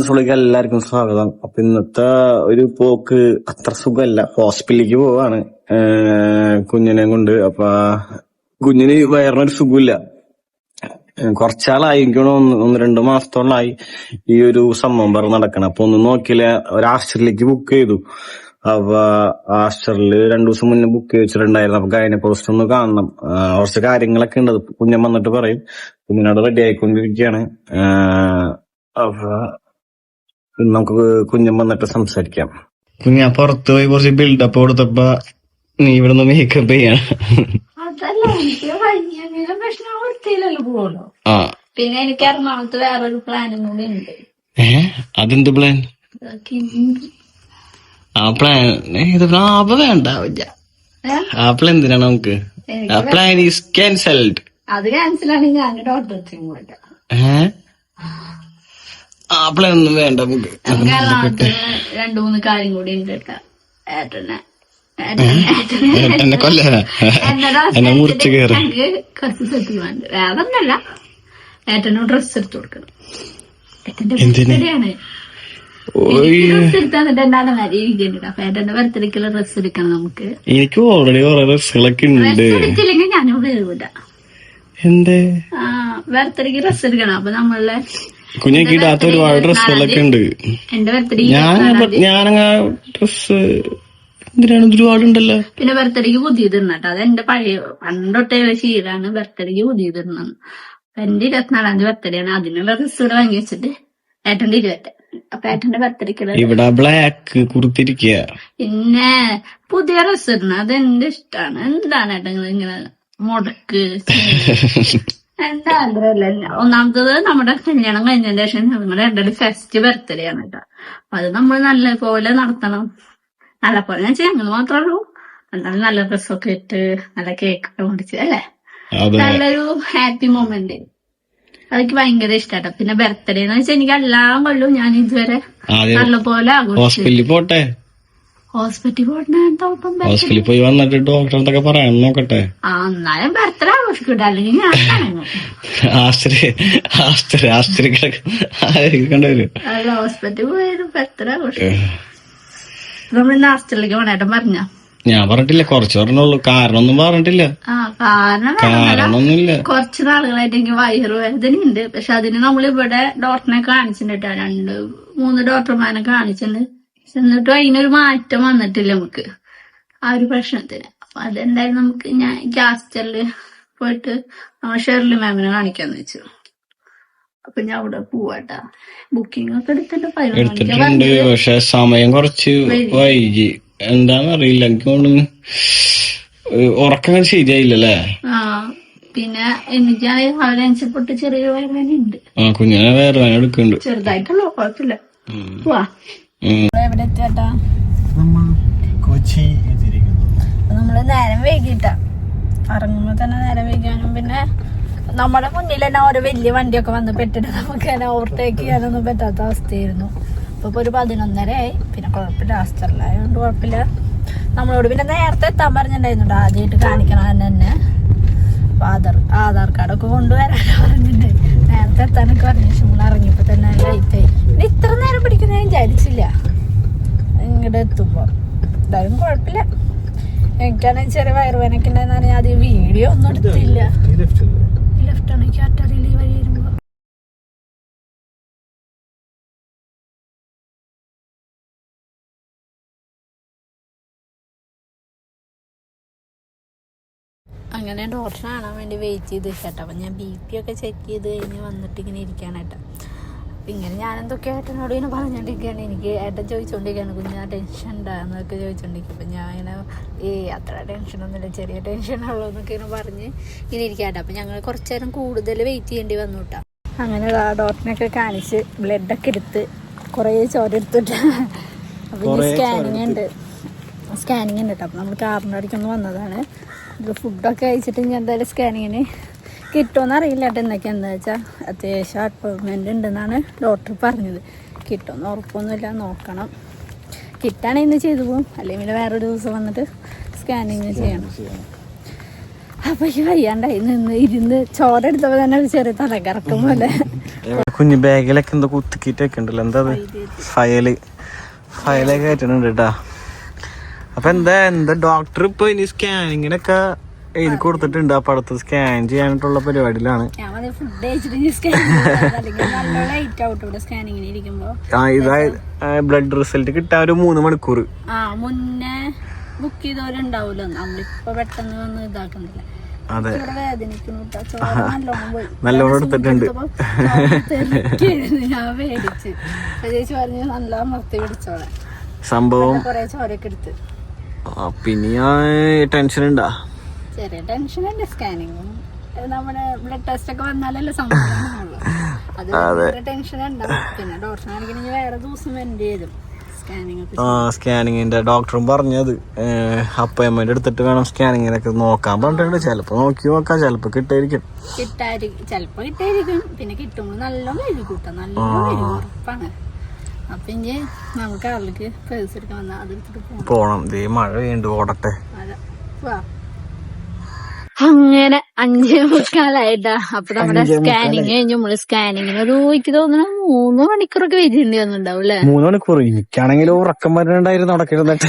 സുളിക്ക് എല്ലാവർക്കും സ്വാഗതം. അപ്പൊ ഇന്നത്തെ ഒരു പോക്ക് അത്ര സുഖമല്ല. ഹോസ്പിറ്റലിലേക്ക് പോവാണ്. കുഞ്ഞിനെ കൊണ്ട്. അപ്പൊ കുഞ്ഞിന് വയറിനൊരു സുഖമില്ല. കുറച്ചാളായി. എനിക്ക് തോന്നുന്നു ഒന്ന് രണ്ട് മാസത്തോളായി ഈ ഒരു സംഭവം പറഞ്ഞ് നടക്കണം. അപ്പൊ ഒന്ന് നോക്കിയില്ല ഒരു ആസ്റ്ററിലേക്ക് ബുക്ക് ചെയ്തു. അപ്പൊ ആസ്റ്ററിൽ രണ്ടു ദിവസം മുന്നേ ബുക്ക് വെച്ചിട്ടുണ്ടായിരുന്നു അപ്പൊ ഗൈനക്കോളജിസ്റ്റ് ഒന്ന് കാണണം. കുറച്ച് കാര്യങ്ങളൊക്കെ ഉണ്ട്. കുഞ്ഞൻ വന്നിട്ട് പറയും. കുഞ്ഞിനോട് റെഡി ആയിക്കൊണ്ടിരിക്കുകയാണ്. അപ്പൊ നമുക്ക് കുഞ്ഞൻ വന്നിട്ട് സംസാരിക്കാം. കുഞ്ഞാ പുറത്ത് പോയി കുറച്ച് ബിൽഡപ്പ് കൊടുത്തപ്പോ നീ ഇവിടെ നിന്ന് മേക്കപ്പ് ചെയ്യണം പിന്നെ എനിക്ക് എറണാകുളത്ത് വേറൊരു പ്ലാനും കൂടി ഉണ്ട്. ഏ? അതെന്ത് പ്ലാൻ ആ പ്ലാൻ ഇത് അപ്പൊ വേണ്ട? ആ പ്ലാൻ എന്തിനാണ് നമുക്ക്? ആ പ്ലാൻ ഈസ് ക്യാൻസൽഡ് അത് ക്യാൻസൽ ആണെങ്കിൽ ഞാൻ ഡോക്ടർ ഏഹ് ആ പ്ലാൻ ഒന്നും വേണ്ട നമുക്ക് രണ്ടു മൂന്ന് കാര്യം കൂടി ഉണ്ട് കേട്ടോ. ഏട്ടനെ. ഏട്ടനെ. എന്നെ എന്നോട് എന്നെ മുറിച്ച് കയറി കുറച്ച് സെറ്റിൽമെന്റ് വേറെ ഒന്നല്ല. ഡ്രസ് എടുത്തു കൊടുക്കണം. എനിക്ക് ഓൾറെഡി കൊറേ ഡ്രസ്സുകളൊക്കെ ഉണ്ട്. ഞാനും വീഴുവില്ല എന്തേ? ഡ്രസ് എടുക്കണം. അപ്പൊ നമ്മളെ കുഞ്ഞൊക്കെ ഇടാത്ത ഒരുപാട് ഡ്രസ്സുകളൊക്കെ ഉണ്ട്. ഞാൻ ഞാനങ്ങ ഡ്രസ് എന്തിനാണ് ഒരുപാടുണ്ടല്ലോ പിന്നെ ബർത്ത്ഡേക്ക് പുതിയതിടണം കേട്ടോ അത് എന്റെ പഴയ പണ്ടൊട്ടേ ശീലാണ് ബർത്ത്ഡേക്ക് പുതിയതിടണം അപ്പൊ എന്റെ ഇരുപത്തിനാലാം തീയതി ബർത്ത്ഡേ ആണ്. അതിനുള്ള ഡ്രസ്സ് ഇവിടെ വാങ്ങി വെച്ചിട്ട് ഏട്ടന്റെ ഇരുപത്തി അപ്പൊ ഏട്ടന്റെ ബർത്ത്ഡേക്ക് ഇവിടെ ബ്ലാക്ക് കുറുത്തിരിക്ക പിന്നെ പുതിയ ഡ്രസ്സ് ഇടണം അത് എന്റെ ഇഷ്ടാണ്. എന്താണ് ഏട്ടങ്ങൾ ഇങ്ങനെ മുടക്ക് എന്റെ ആഗ്രഹമല്ല. ഒന്നാമത്തത് നമ്മുടെ കല്യാണം കഴിഞ്ഞതിന് ശേഷം നമ്മുടെ രണ്ടും ഫസ്റ്റ് ബർത്ത്ഡേ ആണ് കേട്ടോ. അപ്പൊ അത് നമ്മൾ നല്ല പോലെ നടത്തണം. നല്ല പോലെ ഞാൻ വെച്ചാൽ ഞങ്ങൾ മാത്രമേ ഉള്ളൂ. എന്നാലും നല്ല ഡ്രസ്സൊക്കെ ഇട്ട് നല്ല കേക്ക് ഒക്കെ മുടിച്ച് അല്ലേ? നല്ലൊരു ഹാപ്പി മൊമെന്റ് അതൊക്കെ ഭയങ്കര ഇഷ്ടാട്ടോ. പിന്നെ ബർത്ത്ഡേ എന്ന് വെച്ചാൽ എനിക്ക് എല്ലാം കൊള്ളു ഞാൻ ഇതുവരെ നല്ല പോലെ ആഘോഷിച്ചു ഹോസ്പിറ്റലിൽ പോയി വന്നിട്ട് ഡോക്ടർ എന്തൊക്കെ പറയാൻ നോക്കട്ടെ. ആ എന്നാലും ബർത്ത്ഡേ ആഘോഷിക്കട്ടെ. അല്ലെങ്കിൽ ഞാൻ കാണുന്നു ആശ്ചര്യ ആശ്ചര്യ ആശ്ചര്യ കണ്ടുവരും അല്ല ഹോസ്പിറ്റലിൽ പോയൊരു ബർത്ത്ഡേ ആഘോഷിക്കും. നമ്മൾ ഇന്ന് ഹോസ്റ്റലിലേക്ക് വേണേട്ടൻ പറഞ്ഞ? ഞാൻ പറഞ്ഞിട്ടില്ല കുറച്ച് പറഞ്ഞുള്ളൂ. കാരണം ഒന്നും പറഞ്ഞിട്ടില്ല. കാരണമൊന്നുമില്ല. കുറച്ച് നാളുകളായിട്ട് എനിക്ക് വയറുവേദനയുണ്ട് പക്ഷെ അതിന് നമ്മൾ ഇവിടെ ഡോക്ടറിനെ കാണിച്ചിട്ടുണ്ട് രണ്ട് മൂന്ന് ഡോക്ടർമാരെ കാണിച്ചിട്ടുണ്ട്. എന്നിട്ടും അതിനൊരു മാറ്റം വന്നിട്ടില്ല നമുക്ക്. ആ ഒരു പ്രശ്നത്തിന്. അപ്പൊ അതെന്തായാലും നമുക്ക് ഞാൻ ഗ്യാസ്റ്ററിൽ പോയിട്ട് നമ്മളെ ഷെർലി മാമിനെ കാണിക്കാന്ന് വെച്ചു. അപ്പൊ ഞാൻ അവിടെ പോവാട്ടാ. ബുക്കിംഗ് ഒക്കെ എടുത്തിട്ട് എടുത്തിട്ടുണ്ട് പക്ഷെ സമയം കുറച്ച് വൈകി. എന്താന്നറിയില്ല എനിക്ക് ഉറക്കം ശരിയായില്ലല്ലേ? ആ പിന്നെ എനിക്ക് രാവിലെ അനുസരിച്ചിട്ട് ചെറിയ വയറുവേദന ഉണ്ട് കുഞ്ഞിനെ വേറെ വേദന എടുക്കുന്നുണ്ട്. ചെറുതായിട്ടുള്ളൂ കുഴപ്പമില്ല. പോവാ ഉം. എവിടെ എത്തിയാട്ടാ നമ്മൾ കൊച്ചി എത്തിയിരിക്കുന്നു. നമ്മൾ നേരം വൈകിട്ടാ. ഇറങ്ങുമ്പോ തന്നെ നേരം പിന്നെ നമ്മുടെ മുന്നിൽ തന്നെ ഓരോ വലിയ വണ്ടിയൊക്കെ വന്ന് പെട്ടിട്ട് നമുക്ക് തന്നെ ഓവർടേക്ക് ചെയ്യാനൊന്നും പറ്റാത്ത അവസ്ഥയായിരുന്നു. അപ്പൊ ഒരു പതിനൊന്നര ആയി പിന്നെ കുഴപ്പമില്ല. ഹോസ്റ്റലിലായതുകൊണ്ട് കുഴപ്പമില്ല. നമ്മളോട് പിന്നെ നേരത്തെ എത്താൻ പറഞ്ഞിട്ടുണ്ടായിരുന്നു. ആദ്യമായിട്ട് കാണിക്കണം എന്ന് തന്നെ. അപ്പൊ ആധാർ ആധാർ കാർഡൊക്കെ കൊണ്ടുവരാൻ പറഞ്ഞിട്ടുണ്ട് നേരത്തെ എത്താനൊക്കെ പറഞ്ഞു പക്ഷെ നമ്മൾ ഇറങ്ങിയപ്പോ തന്നെ ലൈറ്റ് ആയി പിന്നെ ഇത്ര നേരം പിടിക്കുന്ന ഞാൻ വിചാരിച്ചില്ല. ഇങ്ങോട്ട് എത്തുമ്പോ. എന്തായാലും കുഴപ്പമില്ല എനിക്കാണെങ്കിൽ ചെറിയ വയറുവേനൊക്കെ ഉണ്ടായിരുന്നു ഞാൻ ആദ്യം വീഡിയോ ഒന്നും എടുത്തില്ല. എനിക്ക് വഴി അങ്ങനെ ഡോക്ടറെ കാണാൻ വേണ്ടി വെയിറ്റ് ചെയ്ത് കേട്ടോ. അപ്പം ഞാൻ ബി പി ഒക്കെ ചെക്ക് ചെയ്ത് കഴിഞ്ഞ് വന്നിട്ട് ഇങ്ങനെ അപ്പം ഇങ്ങനെ ഞാൻ എന്തൊക്കെ ഏട്ടനോട് ഇങ്ങനെ പറഞ്ഞുകൊണ്ടിരിക്കുകയാണ് എനിക്ക് ഏട്ടൻ ചോദിച്ചുകൊണ്ടിരിക്കുകയാണ് കുഞ്ഞാ ടെൻഷൻ ഉണ്ടാകുന്നതൊക്കെ ചോദിച്ചുകൊണ്ടിരിക്കും അപ്പം ഞാൻ ഇങ്ങനെ ഏ അത്ര ടെൻഷനൊന്നുമില്ല ചെറിയ ടെൻഷനുള്ളൂ എന്നൊക്കെ ഇങ്ങനെ പറഞ്ഞ് ഇങ്ങനെ ഇരിക്കാട്ടെ അപ്പം ഞങ്ങൾ കുറച്ച് നേരം കൂടുതൽ വെയിറ്റ് ചെയ്യേണ്ടി വന്നു കേട്ടോ. അങ്ങനെ ആ ഡോക്ടറിനൊക്കെ കാണിച്ച് ബ്ലഡൊക്കെ എടുത്ത് കുറേ ചോര എടുത്തിട്ട്. അപ്പം ഇനി സ്കാനിങ് ഉണ്ട്. സ്കാനിങ് ഉണ്ട് കേട്ടോ. അപ്പം നമ്മൾ കാറിന്റെ അടിക്കൊന്ന് വന്നതാണ്. ഇത് ഫുഡൊക്കെ അയച്ചിട്ട് ഞാൻ എന്തായാലും സ്കാനിങ്ങിന് കിട്ടുമെന്ന് അറിയില്ല കേട്ടോ എന്നൊക്കെ എന്താ വെച്ചാൽ അത്യാവശ്യം അപ്പോയിൻമെന്റ് ഉണ്ടെന്നാണ് ഡോക്ടർ പറഞ്ഞത്. കിട്ടുമെന്ന് ഉറപ്പൊന്നുമില്ല നോക്കണം. കിട്ടാണെങ്കിൽ ഇന്ന് ചെയ്തു പോകും അല്ലെങ്കിൽ പിന്നെ വേറൊരു ദിവസം വന്നിട്ട് സ്കാനിങ് ചെയ്യണം. അപ്പൊ ഈ വയ്യാണ്ടായി നിന്ന് ഇരുന്ന് ചോര എടുത്തപ്പോ തന്നെ ഒരു ചെറിയ തലകറക്കം പോലെ. കുഞ്ഞു ബാഗിലൊക്കെ എന്തോ കുത്തിക്കിട്ടൊക്കെ ഉണ്ടല്ലോ എന്താ ഫയൽ. ഫയലൊക്കെ ആയിട്ടുണ്ട് കേട്ടാ. അപ്പൊ എന്താ? എന്താ? ഡോക്ടർ ഇപ്പൊ ഇനി സ്കാനിങ്ങിനൊക്കെ എഴുതി കൊടുത്തിട്ടുണ്ട് ആ അടുത്ത് സ്കാൻ ചെയ്യാനായിട്ടുള്ള പരിപാടിയിലാണ്. ആ ഇതായത് ബ്ലഡ് റിസൾട്ട് കിട്ടാൻ ഒരു മൂന്ന് മണിക്കൂർ. മുന്നേ ബുക്ക് ചെയ്തവരുണ്ടാവൂലോ നമ്മളിപ്പോ പെട്ടെന്ന് വന്ന് ഇതാക്കുന്നില്ല. അതെ. നല്ലോണം എടുത്തിട്ടുണ്ട്. സംഭവം പിന്നെ ടെൻഷൻ ഉണ്ടാ. ചെറിയ ടെൻഷൻ ഉണ്ട് സ്കാനിങ്ങും നമ്മുടെ ബ്ലഡ് ടെസ്റ്റ് ഒക്കെ വന്നാലല്ലേ സംഭവം അത് ടെൻഷൻ ഉണ്ടാവും പിന്നെ വേറെ ദിവസം വരേണ്ടി ചെയ്തു ആ സ്കാനിങ്ങിന്റെ ഡോക്ടറും പറഞ്ഞത് അപ്പോയിൻമെന്റ് എടുത്തിട്ട് വേണം സ്കാനിങ്ങിനൊക്കെ നോക്കാൻ പറഞ്ഞിട്ടുണ്ട്. ചിലപ്പോ നോക്കി നോക്കാം ചിലപ്പോ കിട്ടായിരിക്കും. കിട്ടായിരിക്കും ചിലപ്പോ കിട്ടായിരിക്കും. പിന്നെ കിട്ടുമ്പോൾ നല്ലോണം എഴുതി കൂട്ടാം. നല്ലോണം ഉറപ്പാണ്. അപ്പൊ ഇനി നമുക്ക് അവൾക്ക് പേഴ്സ് എടുക്കാൻ വന്നാൽ അതെടുത്തിട്ട് പോകണം പോണം. ദേ മഴ വീണ്ടും ഓടട്ടെ അതെ. അങ്ങനെ അഞ്ചേ മുക്കാലായിട്ടാ. അപ്പൊ നമ്മുടെ സ്കാനിങ് കഴിഞ്ഞു നമ്മൾ സ്കാനിങ്ങിന് ഒരു എനിക്ക് തോന്നുന്നു മൂന്ന് മണിക്കൂറൊക്കെ വെയിറ്റ് വന്നിട്ടുണ്ടാവും അല്ലെ? മൂന്ന് മണിക്കൂർ എനിക്കാണെങ്കിൽ ഉറക്കം വരണ്ടായിരുന്നു നടക്കിരുന്നിട്ട്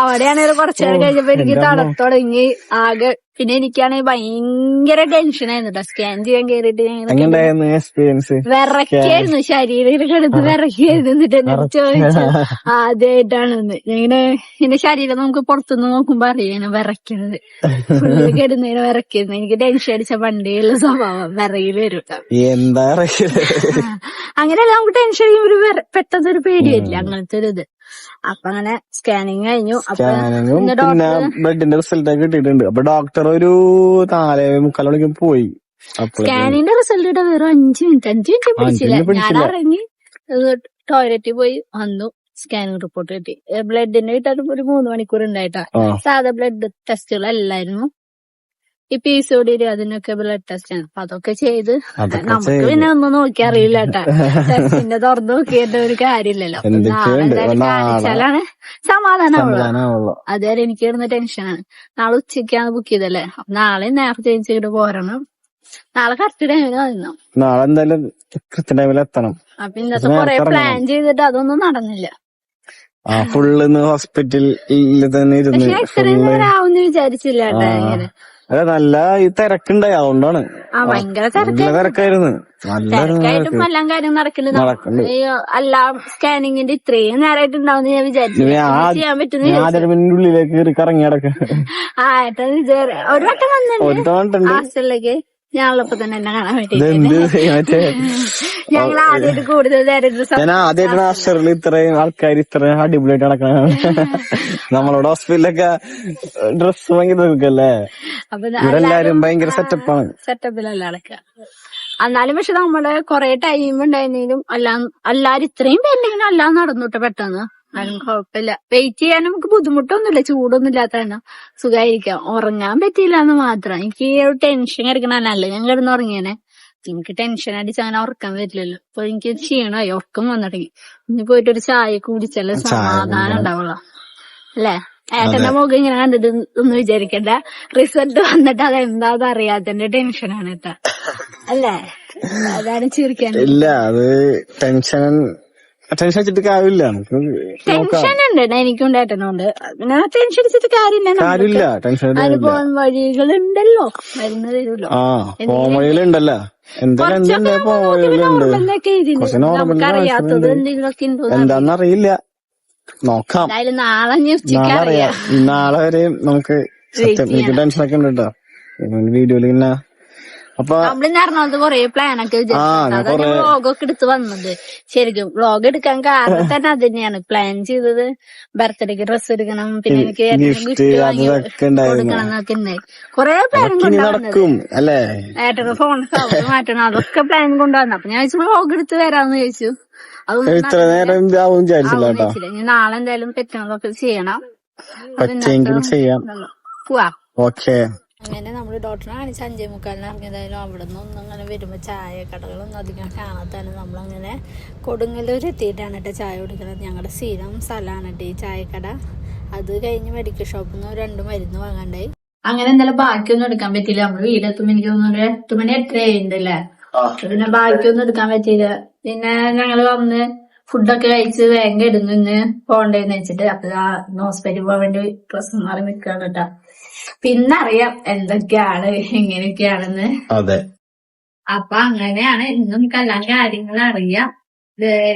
അവിടെയാണെങ്കിൽ കുറച്ചു നേരം കഴിഞ്ഞപ്പോ എനിക്ക് തണുത്തുടങ്ങി. ആകെ പിന്നെ എനിക്കാണെങ്കിൽ ഭയങ്കര ടെൻഷനായിരുന്നു സ്കാൻ ചെയ്യാൻ കേറിയിട്ട് എങ്ങനെയായിരുന്നു എക്സ്പീരിയൻസ് വിറക്കായിരുന്നു ശരീരം കിടന്ന് വിറക്കായിരുന്നു എന്നിട്ട് എന്നോട് ചോദിച്ചു ആദ്യമായിട്ടാണെന്ന് ഇങ്ങനെ എന്റെ ശരീരം നമുക്ക് പുറത്തുനിന്ന് നോക്കുമ്പോ അറിയാണ് വിറയ്ക്കുന്നത് ഫുള്ള് കിടന്നതിന് വിറക്കുന്നത് എനിക്ക് ടെൻഷൻ അടിച്ച പണ്ടേയുള്ള സ്വഭാവം വിറയിൽ വരും എന്താ. അങ്ങനെയല്ല നമുക്ക് ടെൻഷൻ ഒരു പെട്ടെന്ന് ഒരു പേടിയല്ല അങ്ങനത്തെ ഒരു ഇത് അപ്പൊ അങ്ങനെ സ്കാനിങ് കഴിഞ്ഞു. അപ്പൊ സ്കാനിങ്ങും ഇന്ന് പിന്നെ ഡോക്ടർ ബ്ലഡിന്റെ റിസൾട്ട് കിട്ടിയിട്ടുണ്ട്. അപ്പൊ ഡോക്ടർ ഒരു നാലേ മുക്കാൽ മണിക്ക് പോയി. അപ്പോൾ സ്കാനിന്റെ റിസൾട്ട് ഇവിടെ വെറും അഞ്ചു മിനിറ്റ്. അഞ്ചു മിനിറ്റ് പിടിച്ചില്ല. മിനിറ്റ് ഞാൻ പിടിച്ചില്ല. ഇറങ്ങി ടോയ്ലറ്റിൽ പോയി വന്നു. സ്കാനിങ് റിപ്പോർട്ട് കിട്ടി. ബ്ലഡിന്റെ കിട്ടാൻ ഒരു മൂന്ന് മണിക്കൂർ ഉണ്ടായിട്ടാ. ആ. സാധാ ബ്ലഡ് ടെസ്റ്റുകളല്ലായിരുന്നു ഈ പി സി അതിനൊക്കെ ബ്ലഡ് ടെസ്റ്റ് ആണ്. അപ്പൊ അതൊക്കെ ചെയ്ത് നമുക്ക്. പിന്നെ ഒന്നും നോക്കി അറിയില്ല കേട്ടാ. ടെസ്റ്റിന്റെ തുറന്നു നോക്കിയിട്ട് ഒരു കാര്യമില്ലല്ലോ. കാണിച്ചാലാണ് സമാധാനമുള്ളു അതുവരെ എനിക്ക് കിടന്ന ടെൻഷനാണ് നാളെ ഉച്ചയ്ക്കാണ് ബുക്ക് ചെയ്തല്ലേ? അപ്പൊ നാളെ നേരത്തെ ചെയ്തിട്ട് പോരണം. നാളെ കറക്റ്റ് ടൈമിൽ വന്നു നാളെ എന്തായാലും കൃത്യ ടൈമിൽ എത്തണം. അപ്പൊ ഇന്നത്തെ കൊറേ പ്ലാൻ ചെയ്തിട്ട് അതൊന്നും നടന്നില്ല. ആ ഫുള്ള് ഹോസ്പിറ്റലിൽ തന്നെ ഇരുന്ന് ആവുമെന്ന് വിചാരിച്ചില്ല കേട്ടാ അതെ നല്ല ഈ തിരക്കുണ്ടായി. അതുകൊണ്ടാണ്. ഭയങ്കര നല്ല തിരക്കായിരുന്നു. എല്ലാം കാര്യം എല്ലാം സ്കാനിങ്ങിന്റെ ഇത്രയും നേരമായിട്ട് ഉണ്ടാവും ഞാൻ വിചാരിച്ചു ഉള്ളിലേക്ക് കറങ്ങി കിടക്ക ആ ഏട്ടാ ഒരു വട്ടം വന്നിട്ടുണ്ട്. ഹോസ്റ്റലിലേക്ക് ഞാനുള്ളപ്പോ തന്നെ എന്നെ കാണാൻ വേണ്ടി ഇതെന്ത് മറ്റേ ഞങ്ങൾ ആദ്യമായിട്ട് കൂടുതൽ നേരം ഇരുന്ന് സം- ഞാൻ ആദ്യമായിട്ടാണ് അക്ഷറിൽ ഇത്രയും ആൾക്കാർ ഇത്രയും അടിപൊളിയായിട്ട് നടക്കണ നമ്മളോട് ഹോസ്പിറ്റലിലൊക്കെ ഡ്രസ് ഭയങ്കര അപ്പൊ ഇവരെല്ലാരും ഭയങ്കര സെറ്റപ്പാണ് സെറ്റപ്പിലല്ല അടക്ക എന്നാലും പക്ഷെ നമ്മൾ കൊറേ ടൈം ഉണ്ടായിരുന്നേലും അല്ലാ എല്ലാരും ഇത്രയും പേരുണ്ടെങ്കിലും അല്ലാതെ നടന്നു പെട്ടെന്ന്. ആരും കുഴപ്പമില്ല. വെയിറ്റ് ചെയ്യാൻ നമുക്ക് ബുദ്ധിമുട്ടൊന്നുമില്ല. ചൂടൊന്നും ഇല്ലാത്തതാണ് സുഖമായിരിക്കാം. ഉറങ്ങാൻ പറ്റിയില്ല എന്ന് മാത്രം. എനിക്ക് ഒരു ടെൻഷൻ കിടക്കണല്ല ഞാൻ കിടന്ന് ഉറങ്ങിയനെ. എനിക്ക് ടെൻഷൻ അടിച്ച് അങ്ങനെ ഉറക്കാൻ പറ്റില്ലല്ലോ. അപ്പൊ എനിക്ക് ക്ഷീണമായി. ഉറക്കം വന്നു തുടങ്ങി. ഇനി പോയിട്ട് ഒരു ചായ കുടിച്ചാലേ സമാധാനം ഉണ്ടാവുള്ളൂ. അല്ലേ? ഏട്ടന്റെ മുഖം ഇങ്ങനെ കണ്ടിട്ട് ഒന്നും വിചാരിക്കണ്ട. റിസൾട്ട് വന്നിട്ട് അത് എന്താന്ന് അറിയാത്തതിന്റെ ടെൻഷനാണ് കേട്ടാ. അല്ലേ? അതാണ് ചിരിക്കാൻ. ഇല്ല അത് ടെൻഷൻ ടെൻഷൻ വെച്ചിട്ട് കാര്യമില്ല. നമുക്ക് നോക്കാം. ടെൻഷൻ ഉണ്ട്. എനിക്കും ഏട്ടനുണ്ട് പിന്നെ ടെൻഷൻ അടിച്ചിട്ട് കാര്യമില്ല. നമുക്ക് കാര്യമില്ല. ടെൻഷൻ അതിന് പോകാൻ വഴികളുണ്ടല്ലോ. മരുന്ന് തരുമല്ലോ ആ പോംവഴികളുണ്ടല്ലോ എന്തായാലും എന്തുണ്ട് പോംവഴികളുണ്ട് കുറച്ച് എന്തെങ്കിലുമൊക്കെ ഉണ്ടോ എന്താന്നറിയില്ല. നോക്കാം. എന്തായാലും നാളെ ഞാൻ നാളെ അറിയാം. നാളെ വരെ നമുക്ക് സത്യം എനിക്ക് ടെൻഷനൊക്കെ ഉണ്ട് കേട്ടോ. വീഡിയോയിൽ പിന്നെ അപ്പൊ നമ്മളിന്ന് എറണാകുളത്ത് കൊറേ പ്ലാനൊക്കെ കൊറേ- വ്ളോഗൊക്കെ എടുത്ത് വന്നത്. ശരിക്കും വ്ളോഗ് എടുക്കാൻ കാരണം തന്നെ അത് തന്നെയാണ്. പ്ലാൻ ചെയ്തത്. ബർത്ത്ഡേക്ക് ഡ്രസ് എടുക്കണം. പിന്നെ എനിക്ക് ഗിഫ്റ്റ് ഗിഫ്റ്റ് വാങ്ങി കൊടുക്കണം എന്നൊക്കെ ഉണ്ടായി കൊറേ പ്ലാൻ കൊണ്ടുവന്നത്. നടക്കും അല്ലേ? ഏട്ടന് ഫോൺ മാറ്റണം. അതൊക്കെ പ്ലാൻ കൊണ്ടുവന്നു. അപ്പൊ ഞാൻ ചോദിച്ചു വ്ളോഗ് എടുത്ത് വരാന്ന് ചോദിച്ചു ഇത്ര നേരം ഇതാവും വിചാരിച്ചില്ല നാളെ എന്തായാലും പറ്റുന്നതൊക്കെ ചെയ്യണം. പറ്റെങ്കിലും ചെയ്യാം. പോവാ. ഓക്കെ. അങ്ങനെ നമ്മൾ ഡോക്ടറെ കാണിച്ച് അഞ്ചേ മുക്കാലിന് ഇറങ്ങിയതായാലും അവിടെ നിന്നൊന്നും അങ്ങനെ വരുമ്പോൾ ചായ കടകളൊന്നും അധികം കാണാത്തതാണ് നമ്മളങ്ങനെ കൊടുങ്ങല്ലൂർ എത്തിയിട്ടാണ് കേട്ടോ ചായ കുടിക്കുന്നത് ഞങ്ങളുടെ സ്ഥിരം സ്ഥലമാണ് കേട്ടോ ഈ ചായക്കട. അത് കഴിഞ്ഞ് മെഡിക്കൽ ഷോപ്പിൽ നിന്ന് രണ്ട് മരുന്ന് വാങ്ങണ്ടായി. അങ്ങനെ എന്തായാലും ബാക്കിയൊന്നും എടുക്കാൻ പറ്റില്ല നമ്മൾ വീടെത്തുമ്പോൾ എനിക്ക് തോന്നുന്നു എട്ട് മണി എട്ടര ആയിട്ടുണ്ടല്ലേ ആ പിന്നെ ബാക്കിയൊന്നും എടുക്കാൻ പറ്റിയില്ല. പിന്നെ ഞങ്ങൾ വന്ന് ഫുഡൊക്കെ കഴിച്ച് വേഗം ഇടുന്നു പോണ്ടേന്ന് വെച്ചിട്ട്. അപ്പൊ ആ ഹോസ്പിറ്റലിൽ പോകാൻ വേണ്ടി ഡ്രസ്സ് മാറി നിൽക്കാണ് കേട്ടാ പിന്നെ അറിയാം എന്തൊക്കെയാണ് എങ്ങനെയൊക്കെയാണെന്ന്. അതെ. അപ്പൊ അങ്ങനെയാണ് ഇന്നും കല്ലാൻ കാര്യങ്ങൾ അറിയാം.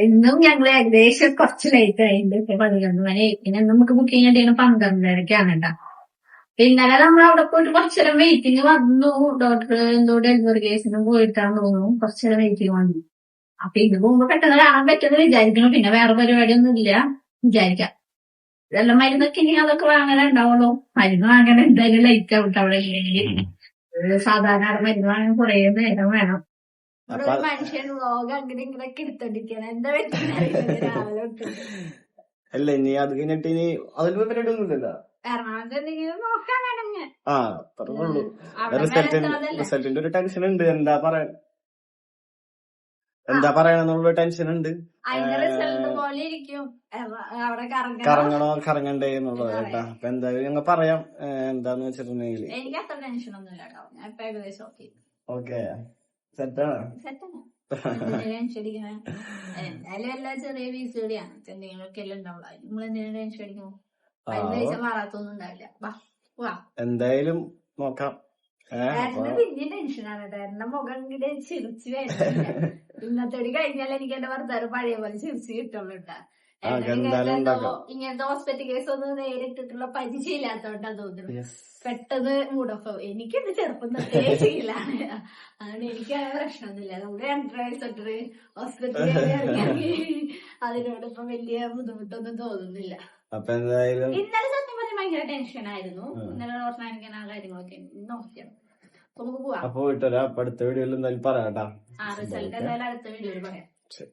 ഇന്നും ഞങ്ങൾ ഏകദേശം കുറച്ച് ലേറ്റ് ഇപ്പൊ പതിനൊന്ന് മണി പിന്നെ നമുക്ക് ബുക്കിംഗ് ചെയ്യണ പന്ത്രണ്ടരക്കാണ് കേട്ടോ പിന്നെ ഇന്നലെ നമ്മൾ അവിടെ പോയിട്ട് കുറച്ചേരം വെയിറ്റിംഗ് വന്നു. ഡോക്ടർ എന്തോ ഡെലിവറി കേസിനും പോയിട്ടാന്ന് തോന്നുന്നു. കുറച്ചേരം വെയിറ്റിംഗ് വന്നു. അപ്പൊ ഇത് പോകുമ്പോ പെട്ടെന്ന് കാണാൻ പറ്റുമെന്ന് വിചാരിക്കണം പിന്നെ വേറെ പരിപാടിയൊന്നും ഇല്ല വിചാരിക്കാം. ഇതെല്ലാം മരുന്നൊക്കെ ഇനി അതൊക്കെ വാങ്ങാനേ ഉണ്ടാവുള്ളൂ മരുന്ന് വാങ്ങാൻ എന്തായാലും ലൈറ്റ് ആവട്ടെ അവിടെ ഇല്ലെങ്കിൽ. സാധാരണ മരുന്ന് വാങ്ങാൻ കുറേ നേരം വേണം. ഒരു മനുഷ്യൻ വ്ലോഗ് അങ്ങനെ ഇങ്ങനെയൊക്കെ എടുത്തോണ്ടിരിക്കണം. എന്താ പറ്റുന്ന അല്ല ഇനി അത് കഴിഞ്ഞിട്ട് ഇനി അതിൽ പരിപാടി ഒന്നുമില്ലല്ലോ? ആ. റിസൾട്ടിന്റെ ഒരു ടെൻഷൻ ഉണ്ട്. എന്താ പറയാ എന്താ പറയണെന്നുള്ള ടെൻഷൻ ഉണ്ട്. അതിന്റെ റിസൾട്ട് പോലെ ഇരിക്കും. അവിടെ കറങ്ങണം? കറങ്ങണോ? കറങ്ങണ്ടേ എന്നുള്ളത് കേട്ടാ. അപ്പൊ എന്തായാലും ഞങ്ങൾ പറയാം. എന്താന്ന് വെച്ചിട്ടുണ്ടെങ്കിൽ എനിക്ക് അത്ര ടെൻഷൻ കേട്ടോ. ഞാൻ ഇപ്പൊ ഏകദേശം ഓക്കെ ഓക്കെ സെറ്റാണ് സെറ്റാണ് ടെൻഷൻ അടിക്കണേ? എന്തായാലും എല്ലാ ചെറിയ വീസ് കൂടിയാണ് എന്തെങ്കിലുമൊക്കെ എല്ലാം ഉണ്ടാവുള്ളൂ. നമ്മൾ എന്തിനാണ് ടെൻഷൻ അടിക്കണം? മരുന്ന് കഴിച്ചാൽ മാറാത്തൊന്നും ഉണ്ടാവില്ല. വാ വാ. എന്തായാലും നോക്കാം. പിന്നെ ടെൻഷനാണ് മുഖം ഇങ്ങനെ ചിരിച്ചു വരുന്നില്ല ഇന്നത്തോടി കഴിഞ്ഞാൽ എനിക്ക് എന്റെ ഭർത്താവ് പഴയ പോലെ ചിരിച്ചു കിട്ടുള്ളൂ കേട്ടാ ഇങ്ങനത്തെ ഹോസ്പിറ്റൽ കേസ് ഒന്നും നേരിട്ടിട്ടുള്ള പരിചയമില്ലാത്തോണ്ടാ തോന്നുന്നു. പെട്ടെന്ന് മൂടോഫ് എനിക്ക് എന്റെ ചെറുപ്പം തൊട്ടേ ശീലാണ് അതുകൊണ്ട് എനിക്ക് ആ പ്രശ്നമൊന്നുമില്ല. നമ്മുടെ രണ്ടര വയസ്സ് തൊട്ട് ഹോസ്പിറ്റലിൽ അതിനോടൊപ്പം വലിയ ബുദ്ധിമുട്ടൊന്നും തോന്നുന്നില്ല. അപ്പൊ എന്തായാലും ഇന്നലെ സത്യം പറഞ്ഞാൽ ഭയങ്കര ടെൻഷൻ ആയിരുന്നു. ഇന്നലെ ഓർമ്മ ആ കാര്യങ്ങളൊക്കെ നോക്കിയാണ് അപ്പൊ നമുക്ക് പോവാം. അപ്പൊ വിട്ടരാ അപ്പൊ അടുത്ത വീഡിയോയിൽ എന്തായാലും പറയാം കേട്ടാ. ആ റിസൾട്ട് എന്തായാലും അടുത്ത വീഡിയോയിൽ പറയാം. ശരി.